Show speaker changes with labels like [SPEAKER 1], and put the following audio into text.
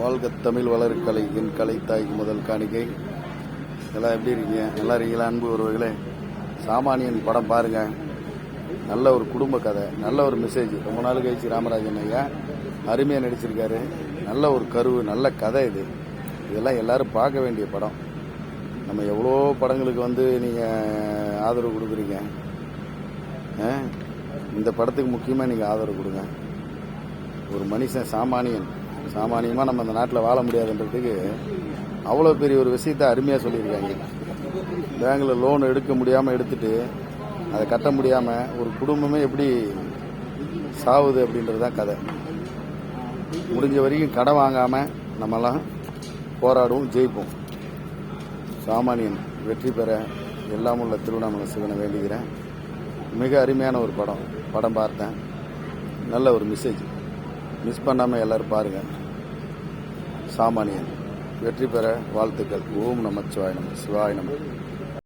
[SPEAKER 1] வாழ்க தமிழ் வளர்கலை என் கலைத்தாய்க்கு முதல் காணிக்கை எல்லாம் எப்படி இருக்கீங்க நல்லா இருக்கீங்களா அன்பு ஒருவர்களே சாமானியன் படம் பாருங்கள் நல்ல ஒரு குடும்ப கதை நல்ல ஒரு மெசேஜ் ரொம்ப நாள் கழிச்சு ராமராஜன் ஐயா அருமையாக நடிச்சிருக்காரு நல்ல ஒரு கருவு நல்ல கதை இது இதெல்லாம் எல்லாரும் பார்க்க வேண்டிய படம் நம்ம எவ்வளோ படங்களுக்கு வந்து நீங்கள் ஆதரவு கொடுக்குறீங்க இந்த படத்துக்கு முக்கியமாக நீங்கள் ஆதரவு கொடுங்க ஒரு மனுஷன் சாமானியன் சாமானியமாக நம்ம இந்த நாட்டில் வாழ முடியாதுன்றதுக்கு அவ்வளோ பெரிய ஒரு விஷயத்த அருமையாக சொல்லியிருக்காங்க பேங்கில் லோன் எடுக்க முடியாமல் எடுத்துட்டு அதை கட்ட முடியாமல் ஒரு குடும்பமே எப்படி சாவுது அப்படின்றது தான் கதை முடிஞ்ச வரைக்கும் கடை வாங்காமல் நம்மெல்லாம் போராடுவோம் ஜெயிப்போம் சாமானியன் வெற்றி பெற எல்லாம் உள்ள திருவண்ணாமலை சிவனை வேண்டிக்கிறேன் மிக அருமையான ஒரு படம் படம் பார்த்தேன் நல்ல ஒரு மெசேஜ் மிஸ் பண்ணாமல் எல்லோரும் பாருங்கள் சாமானியன் வெற்றி பெற வாழ்த்துக்கள் ஓம் நமச்சிவாய் நம சிவாய் நம